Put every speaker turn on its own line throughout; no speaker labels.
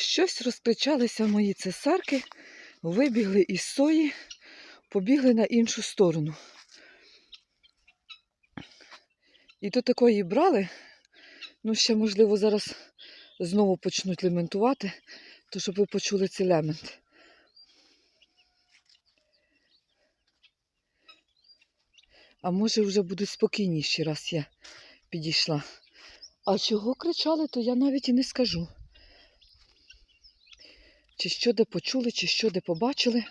Щось розкричалися мої цесарки, вибігли із сої, побігли на іншу сторону. І то такої брали, ну ще, можливо, зараз знову почнуть лементувати, то щоб ви почули цей лемент. А може вже будуть спокійніші, раз я підійшла. А чого кричали, то я навіть і не скажу. Чи що де почули, чи що де побачили.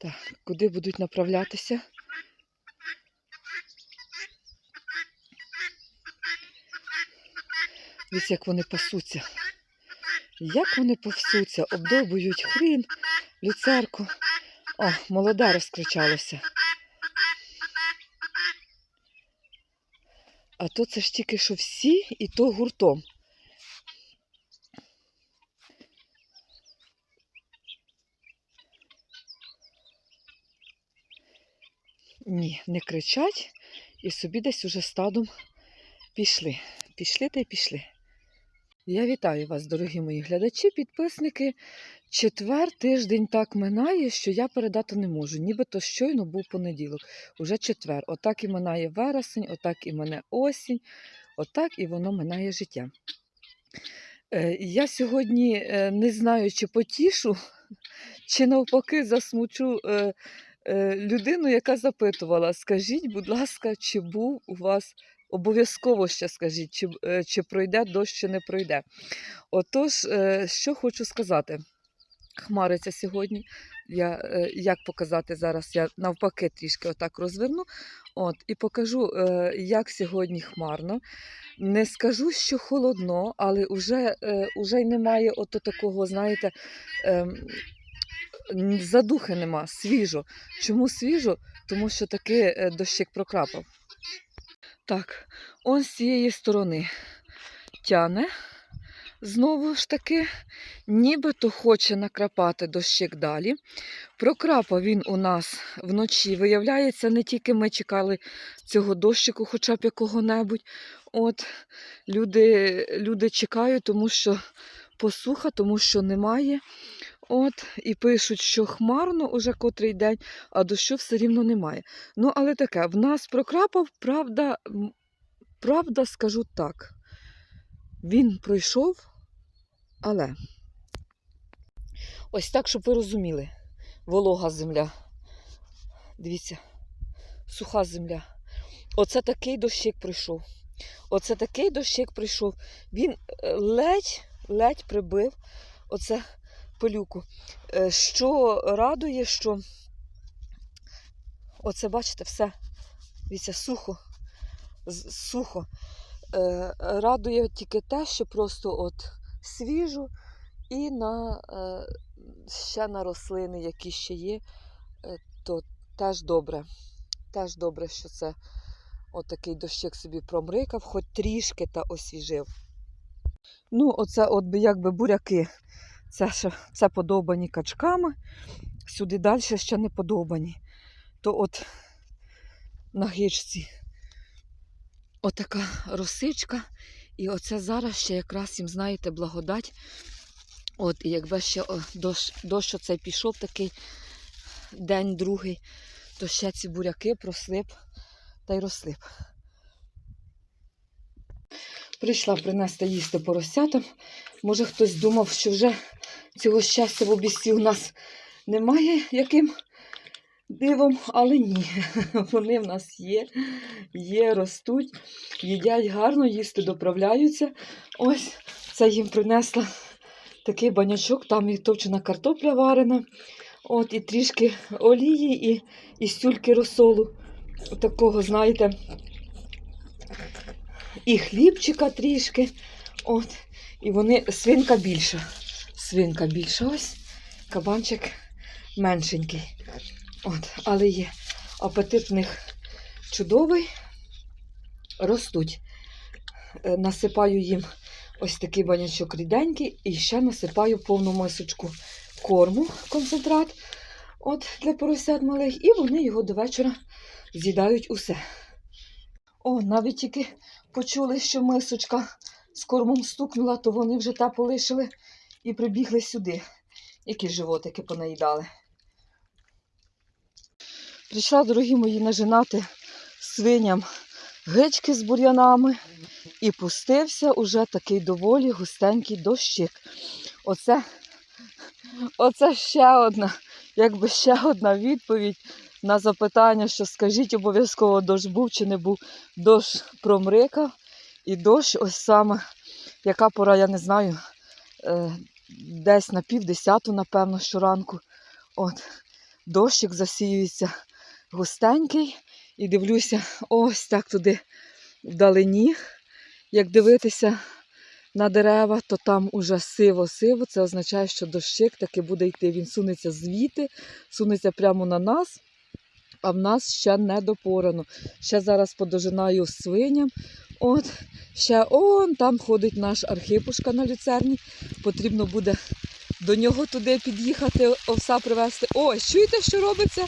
Так, куди будуть направлятися? Ось як вони пасуться. Як вони пасуться, обдовбують хрін, люцерку. О, молода розкричалося. А то це ж тільки що всі і то гуртом. Ні, не кричать і собі десь уже стадом пішли. Пішли та й пішли. Я вітаю вас, дорогі мої глядачі, підписники. Четвер тиждень так минає, що я передати не можу. Нібито щойно був понеділок. Уже четвер. Отак і минає вересень, отак і мене осінь, отак і воно минає життя. Е, Я сьогодні е, не знаю, чи потішу, чи навпаки засмучу е, людину, яка запитувала: скажіть, будь ласка, чи був у вас обов'язково ще скажіть, чи, е, чи пройде дощ, чи не пройде. Отож, е, що хочу сказати. Хмариться сьогодні. Я, е, як показати зараз, я навпаки трішки отак розверну. От, і покажу, як сьогодні хмарно. Не скажу, що холодно, але вже, е, уже й немає ото такого, знаєте, ем, задухи нема, свіжо. Чому свіжо? Тому що таки дощик прокрапав. Так, он з цієї сторони тяне знову ж таки, нібито хоче накрапати дощик далі. Прокрапав він у нас вночі. Виявляється, не тільки ми чекали цього дощику, хоча б якого-небудь. От, люди, люди чекають, тому що посуха, тому що немає. От, і пишуть, що хмарно уже котрий день, а дощу все рівно немає. Ну, але таке, в нас прокрапав, правда, правда, скажу так. Він пройшов, але ось так, щоб ви розуміли, волога земля. Дивіться, суха земля. Оце такий дощик прийшов. Оце такий дощик прийшов. Він е, ледь, ледь прибив оце пилюку. Е, Що радує, що оце, бачите, все. Дивіться, сухо. Сухо. Е, Радує тільки те, що просто от свіжо і на, е, ще на рослини, які ще є, то теж добре. Теж добре, що це отакий дощик собі промрикав, хоч трішки та освіжив. Ну, оце от якби буряки. Це, ще, це подобані качками, сюди далі ще не подобані. То от на гичці отака росичка. І оце зараз ще якраз їм, знаєте, благодать. От, і якби ще дощ, дощ оцей пішов такий день другий, то ще ці буряки просли б та й росли б. Прийшла принести їсти поросятам. Може хтось думав, що вже цього щастя в обісті у нас немає яким дивом, але ні. Вони в нас є, є, ростуть, їдять гарно, їсти доправляються. Ось це їм принесла такий банячок, там і товчена картопля варена, от, і трішки олії, і, і сюльки розсолу. Такого, знаєте, і хлібчика трішки. От. І вони свинка більша. Свинка більша ось, кабанчик меншенький. От, але є апетит в них чудовий, ростуть. Е, Насипаю їм ось такий банячок ріденький і ще насипаю повну мисочку корму, концентрат от, для поросят малих, і вони його до вечора з'їдають усе. О, навіть тільки почули, що мисочка з кормом стукнула, то вони вже та полишили і прибігли сюди. Які животики понаїдали. Прийшла, дорогі мої, нажинати свиням гички з бур'янами і пустився уже такий доволі густенький дощик. Оце, оце ще одна, якби ще одна відповідь на запитання, що скажіть обов'язково дощ був чи не був. Дощ промрикав і дощ ось саме, яка пора, я не знаю, е, десь на півдесяту, напевно, щоранку. От, дощик засіюється густенький і дивлюся ось так туди вдалині. Як дивитися на дерева, то там уже сиво-сиво. Це означає, що дощик таки буде йти. Він сунеться звідти, сунеться прямо на нас, а в нас ще не допорано. Ще зараз подожинаю свиням. От, ще он там ходить наш архипушка на люцерні. Потрібно буде до нього туди під'їхати, овса привезти. Ось, чуєте, що робиться?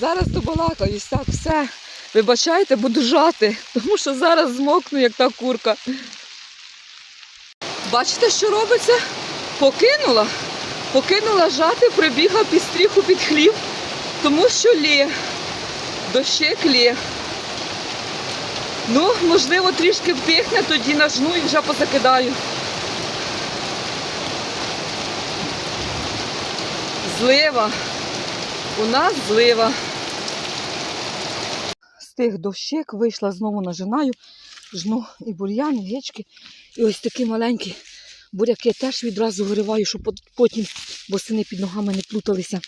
Зараз добалакаюсь. Так, все. Вибачайте, буду жати, тому що зараз змокну, як та курка. Бачите, що робиться? Покинула. Покинула жати, прибігла під стріху під хлів, тому що лє. Дощик лє. Ну, можливо, трішки втихне, тоді нажну і вже позакидаю. Злива. У нас злива. З тих дощик вийшла знову нажинаю, жну і бур'ян, і гечки. І ось такі маленькі буряки теж відразу вириваю, щоб пот- потім восени під ногами не плуталися.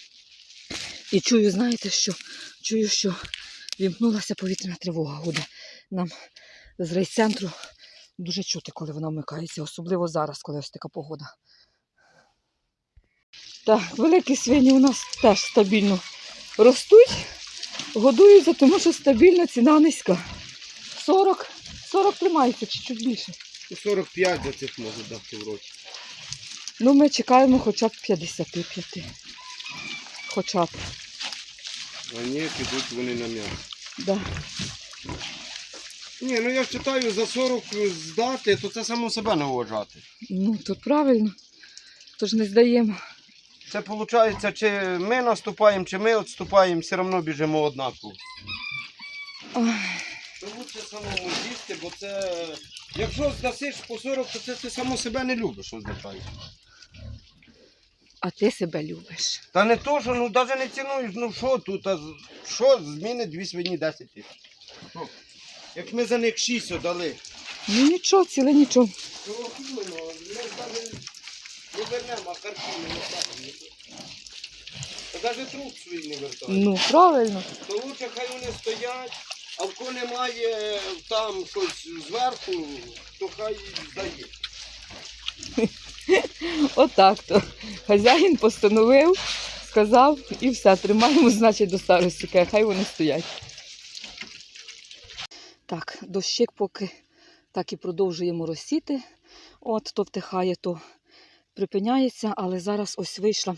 І чую, знаєте що? Чую, що вімкнулася повітряна тривога. Гуде. Нам з райцентру дуже чути, коли вона вмикається, особливо зараз, коли ось така погода. Так, великі свині у нас теж стабільно ростуть, годуються, тому що стабільна ціна низька. 40, 40 тримається чи чуть більше.
Ну, 45 за цих може дати в році.
Ну, ми чекаємо хоча б 55. Хоча б.
А ні, підуть вони на м'ясо.
Да.
Ні, ну я ж читаю, за 40 здати, то це само себе не вважати.
Ну, то правильно. Тож не здаємо.
Це виходить, чи ми наступаємо, чи ми відступаємо, все одно біжимо однаково.
Ой,
То лучше самому з'їсти, бо це. Якщо здасиш по 40, то це ти само себе не любиш, означає.
А ти себе любиш.
Та не то, що ну навіть не цінуєш, ну що тут, а що зміни дві свині 10 тисяч. Як ми за них 6 дали.
Ну нічого, ціле нічого.
Ну, іменно, ми навіть не вернемо, а картини не ставимо. Та навіть труп свій не вертаємо.
Ну, правильно.
То лучше хай вони стоять, а в кого немає там щось зверху, то хай здає.
Отак то. Хазяїн постановив, сказав і все, тримаємо, значить, до старості. Хай вони стоять. Так, дощик поки так і продовжуємо росіти. От, то втихає, то припиняється, але зараз ось вийшла.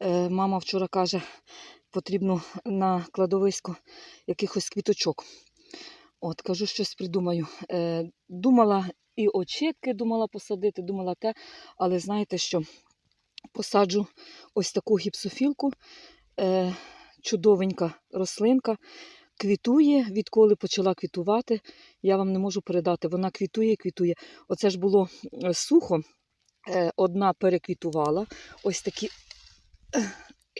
Е, мама вчора каже, потрібно на кладовисько якихось квіточок. От, кажу, щось придумаю. Е, думала і очітки думала посадити, думала те, але знаєте що? Посаджу ось таку гіпсофілку, е, чудовенька рослинка, квітує, відколи почала квітувати. Я вам не можу передати. Вона квітує, квітує. Оце ж було е, сухо. Е, одна переквітувала. Ось такі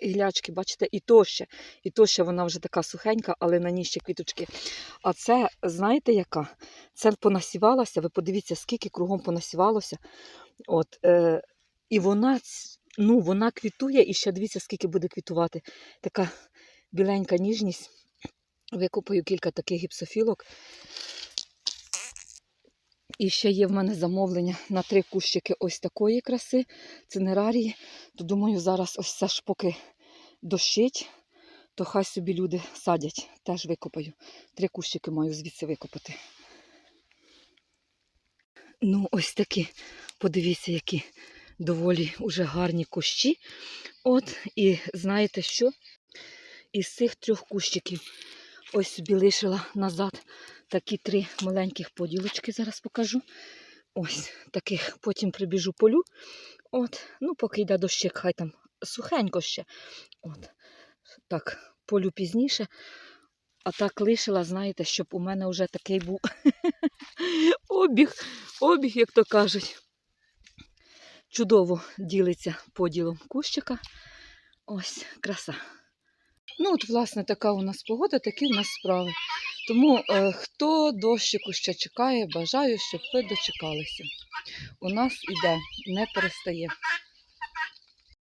гілячки, бачите, і то ще, і то ще вона вже така сухенька, але на ній ще квіточки. А це, знаєте, яка? Це понасівалася, ви подивіться, скільки кругом понасівалося. От, е, і вона, ну, вона квітує, і ще дивіться, скільки буде квітувати. Така біленька ніжність. Викопаю кілька таких гіпсофілок. І ще є в мене замовлення на три кущики ось такої краси, цинерарії. То думаю, зараз ось це ж поки дощить, то хай собі люди садять. Теж викопаю. Три кущики маю звідси викопати. Ну, ось такі, подивіться, які доволі уже гарні кущі. От, і знаєте що? Із цих трьох кущиків ось собі лишила назад такі три маленьких поділочки зараз покажу. Ось таких потім прибіжу полю. От, ну, поки йде дощик, хай там сухенько ще. От. Так, полю пізніше. А так лишила, знаєте, щоб у мене вже такий був обіг, обіг, як то кажуть. Чудово ділиться поділом кущика. Ось, краса. Ну, от, власне, така у нас погода, такі у нас справи. Тому е, хто дощику ще чекає, бажаю, щоб ви дочекалися. У нас іде, не перестає.